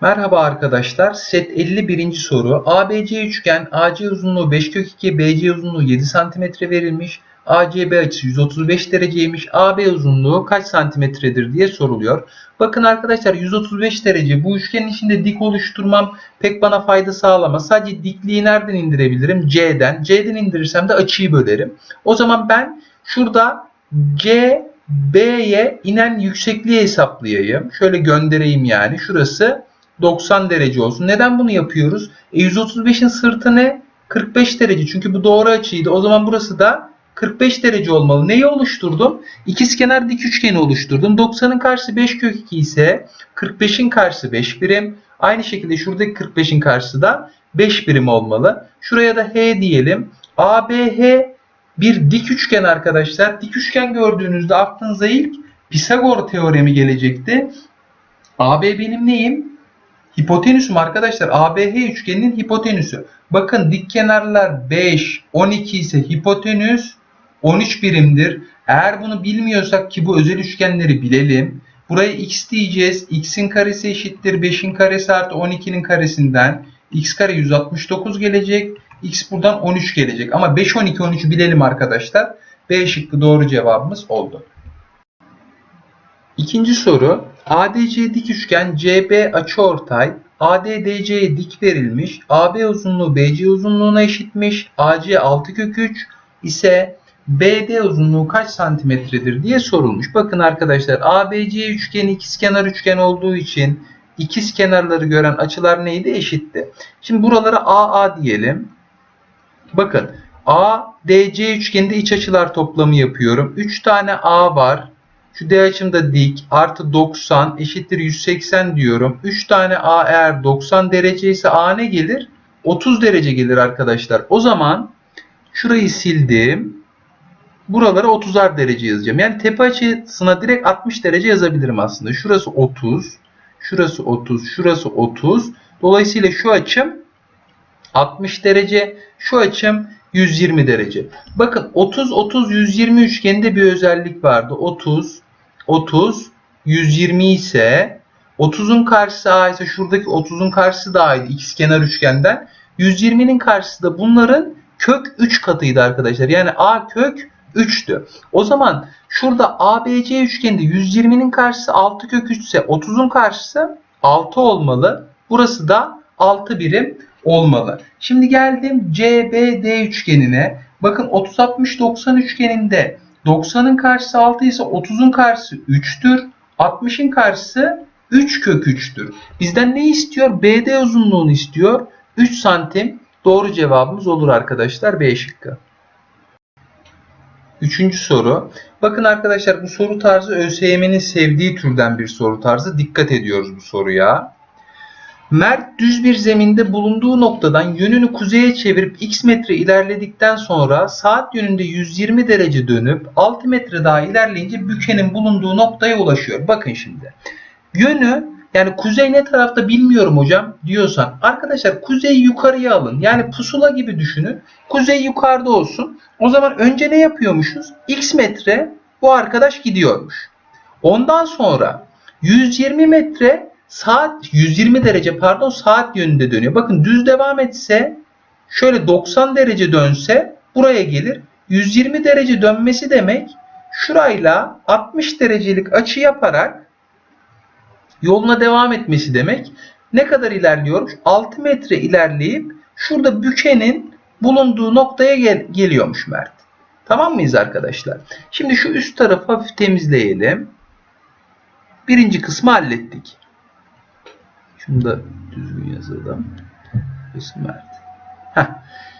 Merhaba arkadaşlar. Set 51. soru. ABC üçgen AC uzunluğu 5 kök 2, BC uzunluğu 7 cm verilmiş. ACB açısı 135 dereceymiş. AB uzunluğu kaç santimetredir diye soruluyor. Bakın arkadaşlar 135 derece bu üçgenin içinde dik oluşturmam pek bana fayda sağlamaz. Sadece dikliği nereden indirebilirim? C'den. C'den indirirsem de açıyı bölerim. O zaman ben şurada C B'ye inen yüksekliği hesaplayayım. Şöyle göndereyim yani. Şurası 90 derece olsun. Neden bunu yapıyoruz? E 135'in sırtı ne? 45 derece. Çünkü bu doğru açıydı. O zaman burası da 45 derece olmalı. Neyi oluşturdum? İkizkenar dik üçgeni oluşturdum. 90'ın karşısı 5 kök 2 ise 45'in karşısı 5 birim. Aynı şekilde şuradaki 45'in karşısı da 5 birim olmalı. Şuraya da H diyelim. ABH bir dik üçgen arkadaşlar. Dik üçgen gördüğünüzde aklınıza ilk Pisagor teoremi gelecekti. AB benim neyim? Hipotenüsüm arkadaşlar. ABH üçgeninin hipotenüsü. Bakın dik kenarlar 5, 12 ise hipotenüs 13 birimdir. Eğer bunu bilmiyorsak ki bu özel üçgenleri bilelim. Buraya x diyeceğiz. x'in karesi eşittir 5'in karesi artı 12'nin karesinden. x kare 169 gelecek. x buradan 13 gelecek. Ama 5, 12, 13'ü bilelim arkadaşlar. B şıkkı doğru cevabımız oldu. İkinci soru. ADC dik üçgen CB açıortay ADDC'ye dik verilmiş. AB uzunluğu BC uzunluğuna eşitmiş. AC 6 kök 3 ise BD uzunluğu kaç santimetredir diye sorulmuş. Bakın arkadaşlar ABC üçgeni ikizkenar üçgen olduğu için ikiz kenarları gören açılar neydi? Eşitti. Şimdi buralara AA diyelim. Bakın ADC üçgeninde iç açılar toplamı yapıyorum. 3 tane A var. Şu D açım da dik. Artı 90 eşittir 180 diyorum. 3 tane A eğer 90 derece ise A ne gelir? 30 derece gelir arkadaşlar. O zaman şurayı sildim. Buralara 30'ar derece yazacağım. Yani tepe açısına direkt 60 derece yazabilirim aslında. Şurası 30. Şurası 30. Şurası 30. Dolayısıyla şu açım 60 derece. Şu açım 120 derece. Bakın 30 30 120 üçgeninde bir özellik vardı. 30 30 120 ise 30'un karşısı A ise şuradaki 30'un karşısı da A'ydı ikizkenar üçgenden. 120'nin karşısı da bunların kök 3 katıydı arkadaşlar. Yani A kök 3'tü. O zaman şurada ABC üçgeninde 120'nin karşısı 6 kök 3 ise 30'un karşısı 6 olmalı. Burası da 6 birim olmalı. Şimdi geldim CBD üçgenine. Bakın 30 60 90 üçgeninde 90'ın karşısı 6 ise 30'un karşısı 3'tür. 60'ın karşısı 3 kök 3'tür. Bizden ne istiyor? BD uzunluğunu istiyor. 3 santim doğru cevabımız olur arkadaşlar. B şıkkı. Üçüncü soru. Bakın arkadaşlar bu soru tarzı ÖSYM'nin sevdiği türden bir soru tarzı. Dikkat ediyoruz bu soruya. Mert düz bir zeminde bulunduğu noktadan yönünü kuzeye çevirip x metre ilerledikten sonra saat yönünde 120 derece dönüp 6 metre daha ilerleyince bükenin bulunduğu noktaya ulaşıyor. Bakın şimdi. Yönü yani kuzey ne tarafta bilmiyorum hocam diyorsan arkadaşlar kuzeyi yukarıya alın. Yani pusula gibi düşünün. Kuzey yukarıda olsun. O zaman önce ne yapıyormuşuz? X metre bu arkadaş gidiyormuş. Ondan sonra 120 metre saat 120 derece pardon saat yönünde dönüyor. Bakın düz devam etse şöyle 90 derece dönse buraya gelir. 120 derece dönmesi demek şurayla 60 derecelik açı yaparak yoluna devam etmesi demek. Ne kadar ilerliyormuş? 6 metre ilerleyip şurada bükenin bulunduğu noktaya gel geliyormuş Mert. Tamam mıyız arkadaşlar? Şimdi şu üst tarafı hafif temizleyelim. Birinci kısmı hallettik. Şunu da düzgün yazalım. Mert. Heh.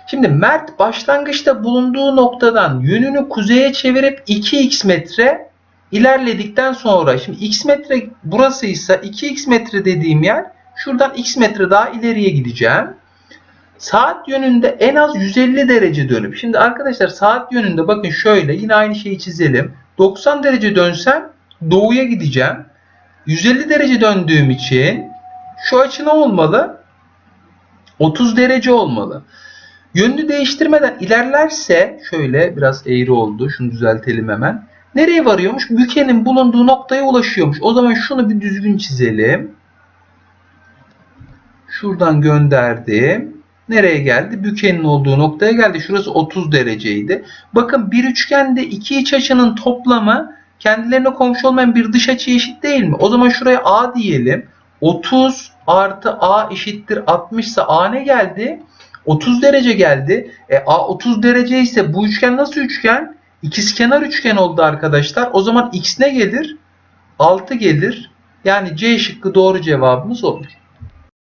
Şimdi Mert başlangıçta bulunduğu noktadan yönünü kuzeye çevirip 2x metre ilerledikten sonra şimdi x metre burasıysa 2x metre dediğim yer şuradan x metre daha ileriye gideceğim. Saat yönünde en az 150 derece dönüp şimdi arkadaşlar saat yönünde bakın şöyle yine aynı şeyi çizelim. 90 derece dönsem doğuya gideceğim. 150 derece döndüğüm için şu açı ne olmalı? 30 derece olmalı. Yönünü değiştirmeden ilerlerse şöyle biraz eğri oldu. Şunu düzeltelim hemen. Nereye varıyormuş? Bükenin bulunduğu noktaya ulaşıyormuş. O zaman şunu bir düzgün çizelim. Şuradan gönderdim. Nereye geldi? Bükenin olduğu noktaya geldi. Şurası 30 dereceydi. Bakın bir üçgende iki iç açının toplamı kendilerine komşu olmayan bir dış açı eşit değil mi? O zaman şuraya A diyelim. 30 artı A eşittir 60 ise A ne geldi? 30 derece geldi. E A 30 derece ise bu üçgen nasıl üçgen? İkizkenar üçgen oldu arkadaşlar. O zaman X ne gelir? 6 gelir. Yani C şıkkı doğru cevabımız olur.